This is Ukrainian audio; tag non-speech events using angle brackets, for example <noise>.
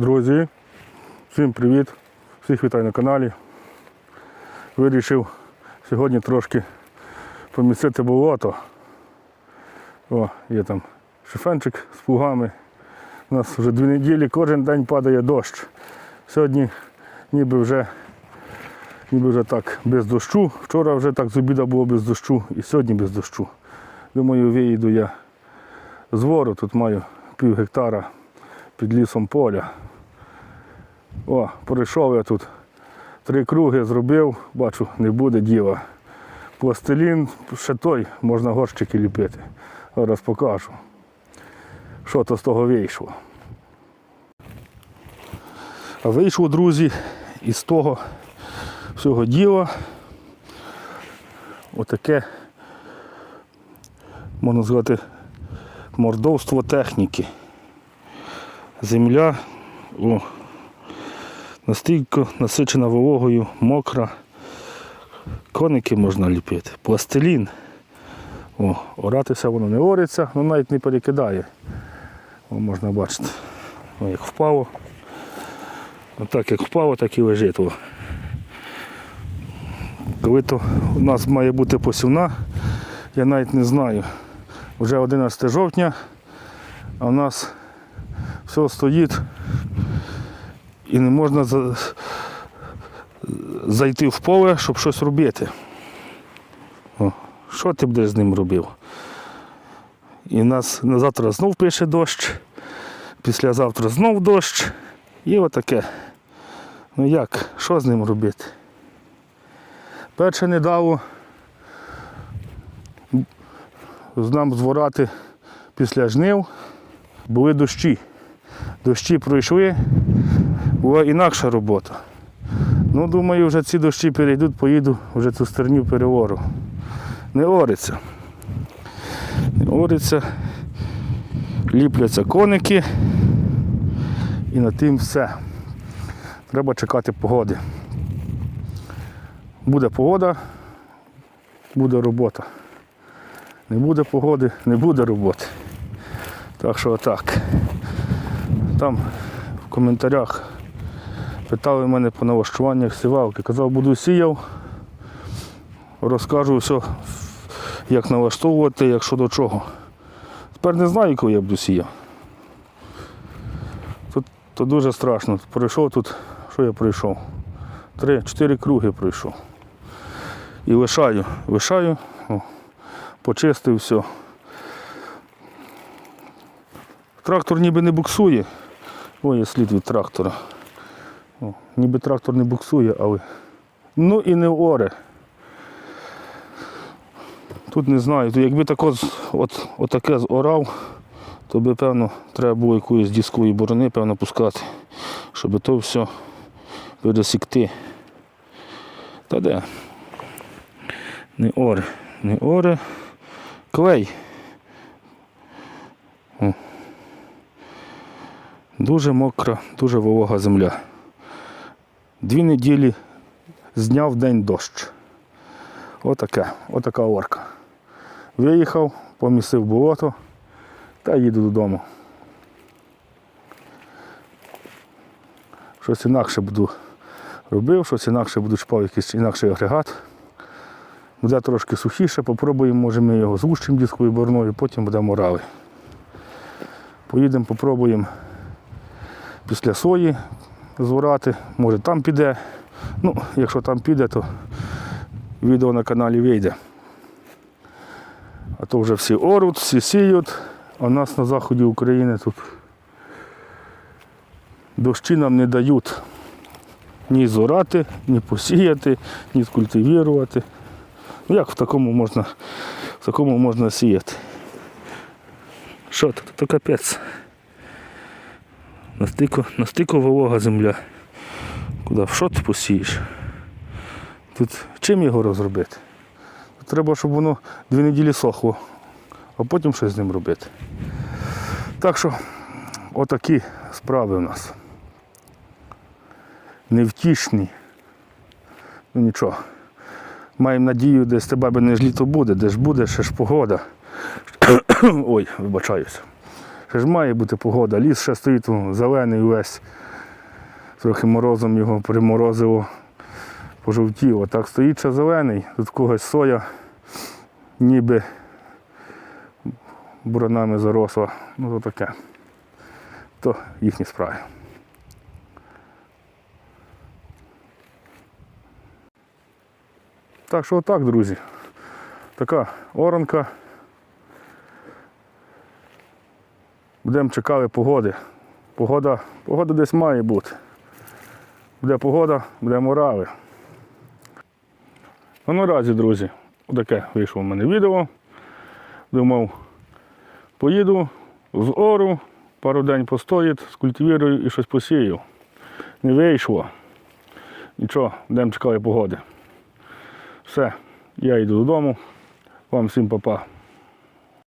Друзі, всім привіт! Всіх вітаю на каналі. Вирішив сьогодні трошки помістити болото. О, є там шифенчик з плугами. У нас вже дві неділі, кожен день падає дощ. Сьогодні ніби вже, ніби вже так без дощу. Вчора вже так з обіда було без дощу і сьогодні без дощу. Думаю, виїду я з вору, тут маю пів гектара під лісом поля. О, пройшов я тут. Три круги зробив, бачу, не буде діла. Пластилін, ще той, можна горщики ліпити. Зараз покажу. Що то з того вийшло. А вийшло, друзі, із того всього діла. Отаке, можна сказати, мордовство техніки. Земля о, настільки насичена вологою, мокра. Коники можна ліпити, пластилін. О, оратися воно не ориться, ну навіть не перекидає. О, можна бачити. О, як впало. Отак як впало, так і лежить. О. Коли то у нас має бути посівна, я навіть не знаю. Вже 11 жовтня, а у нас все стоїть і не можна за... зайти в поле, щоб щось робити. О, що ти будеш з ним робив? І нас на завтра знов пише дощ, післязавтра знов дощ. І отаке. Ну як, що з ним робити? Перше не дало нам зворати після жнив, були дощі. Дощі пройшли, була інакша робота. Ну, думаю, вже ці дощі перейдуть, поїду вже цю стерню перевору. Не ориться. Не ориться, ліпляться коники і на тим все. Треба чекати погоди. Буде погода, буде робота. Не буде погоди, не буде роботи. Так що отак. Там в коментарях питали мене по налаштуваннях сівалки. Казав, буду сіяв, розкажу все, як налаштовувати, як що до чого. Тепер не знаю, коли я буду сіяв. Тут то дуже страшно. Пройшов тут, що я пройшов? Три-чотири круги пройшов. І лишаю, лишаю, о, почистив все. Трактор ніби не буксує. Ой, є слід від трактора. О, ніби трактор не буксує, але. Ну і не оре. Тут не знаю, то якби тако, з- от, отаке зорав, то би, певно, треба було якоїсь дискової борони, певно, пускати, щоб то все пересікти. Та де? Не оре, не оре. Клей. О. Дуже мокра, дуже волога земля. Дві неділі з дня в день дощ. Отаке, отака орка. Виїхав, помісив болото та їду додому. Щось інакше буду робив, щось інакше буду чіпав якийсь інакший агрегат. Буде трошки сухіше, попробуємо, може ми його згущимо дисковою борною, потім будемо рали. Поїдемо, попробуємо після сої зворати, може там піде. Ну, якщо там піде, то відео на каналі вийде. А то вже всі оруть, всі сіють, а нас на заході України тут дощі нам не дають ні зорати, ні посіяти, ні скультивірувати. Ну як в такому можна, в такому можна сіяти? Що тут? То капець. Настільки, настільки волога земля. Куди? В що ти посієш? Тут чим його розробити? Тут треба, щоб воно дві неділі сохло, а потім щось з ним робити. Так що, отакі справи у нас. Невтішні. Ну нічого. Маємо надію, десь тебе не ж літо буде, де ж буде, ще ж погода. <coughs> Ой, вибачаюся. Ще ж має бути погода. Ліс ще стоїть зелений увесь. Трохи морозом його приморозило, пожовтіло. Так стоїть ще зелений, тут когось соя ніби буранами заросла. Ну то таке. То їхні справи. Так що отак, друзі. Така оранка. Будемо чекати погоди. Погода, погода десь має бути. Буде погода, буде морали. Ну наразі, друзі, таке вийшло в мене відео. Думав, поїду з ору, пару день постоїть, скультивірую і щось посію. Не вийшло. Нічого, будемо чекати погоди. Все, я йду додому. Вам всім па-па.